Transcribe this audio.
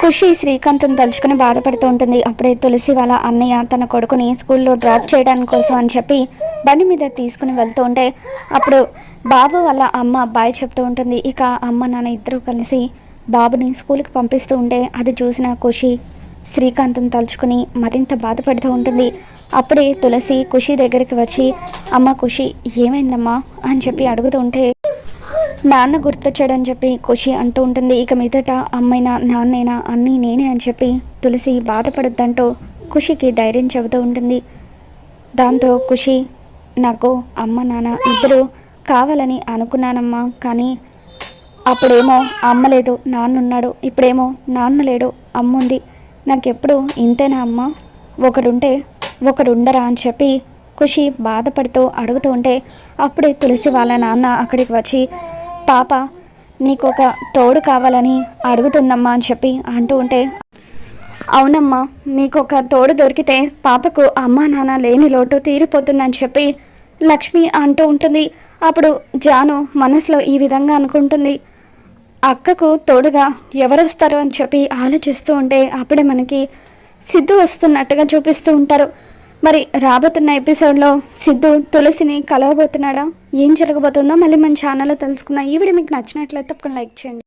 ఖుషి శ్రీకాంత్ను తలుచుకుని బాధపడుతూ ఉంటుంది. అప్పుడే తులసి వాళ్ళ అన్నయ్య తన కొడుకుని స్కూల్లో డ్రాప్ చేయడానికి కోసం అని చెప్పి బండి మీద తీసుకుని వెళ్తూ ఉంటే అప్పుడు బాబు వాళ్ళ అమ్మ అబ్బాయి చెప్తూ ఉంటుంది. ఇక అమ్మ నాన్న ఇద్దరూ కలిసి బాబుని స్కూల్కి పంపిస్తూ ఉంటే అది చూసిన ఖుషి శ్రీకాంత్ను తలుచుకుని మరింత బాధపడుతూ ఉంటుంది. అప్పుడే తులసి ఖుషి దగ్గరికి వచ్చి అమ్మ ఖుషి ఏమైందమ్మా? అని చెప్పి అడుగుతూ ఉంటే నాన్న గుర్తొచ్చాడని చెప్పి ఖుషి అంటూ ఉంటుంది. ఇక మీదట అమ్మైనా నాన్నైనా అన్నీ నేనే అని చెప్పి తులసి బాధపడద్దంటూ ఖుషికి ధైర్యం చెబుతూ ఉంటుంది. దాంతో ఖుషి నాకు అమ్మ నాన్న ఇద్దరు కావాలని అనుకున్నానమ్మా కానీ అప్పుడేమో అమ్మ లేదు నాన్న ఉన్నాడు ఇప్పుడేమో నాన్న లేడు అమ్మ ఉంది. నాకెప్పుడు ఇంతేనా అమ్మ? ఒకరుంటే ఒకరుండరా అని చెప్పి ఖుషి బాధపడుతూ అడుగుతూ ఉంటే అప్పుడే తులసి వాళ్ళ నాన్న అక్కడికి వచ్చి పాప నీకు ఒక తోడు కావాలని అడుగుతుందమ్మా అని చెప్పి అంటూ ఉంటే అవునమ్మా నీకు ఒక తోడు దొరికితే పాపకు అమ్మా నాన్న లేని లోటు తీరిపోతుందని చెప్పి లక్ష్మి అంటూ ఉంటుంది. అప్పుడు జాను మనసులో ఈ విధంగా అనుకుంటుంది. అక్కకు తోడుగా ఎవరు వస్తారు అని చెప్పి ఆలోచిస్తూ ఉంటే అప్పుడే మనకి సిద్ధు వస్తున్నట్టుగా చూపిస్తూ ఉంటారు. మరి రాబోతున్న ఎపిసోడ్లో సిద్ధు తులసిని కలవబోతున్నాడా? ఏం జరగబోతుందో మళ్ళీ మన ఛానల్లో తెలుసుకుందాం. ఈ వీడియో మీకు నచ్చినట్లయితే తప్పకుండా లైక్ చేయండి.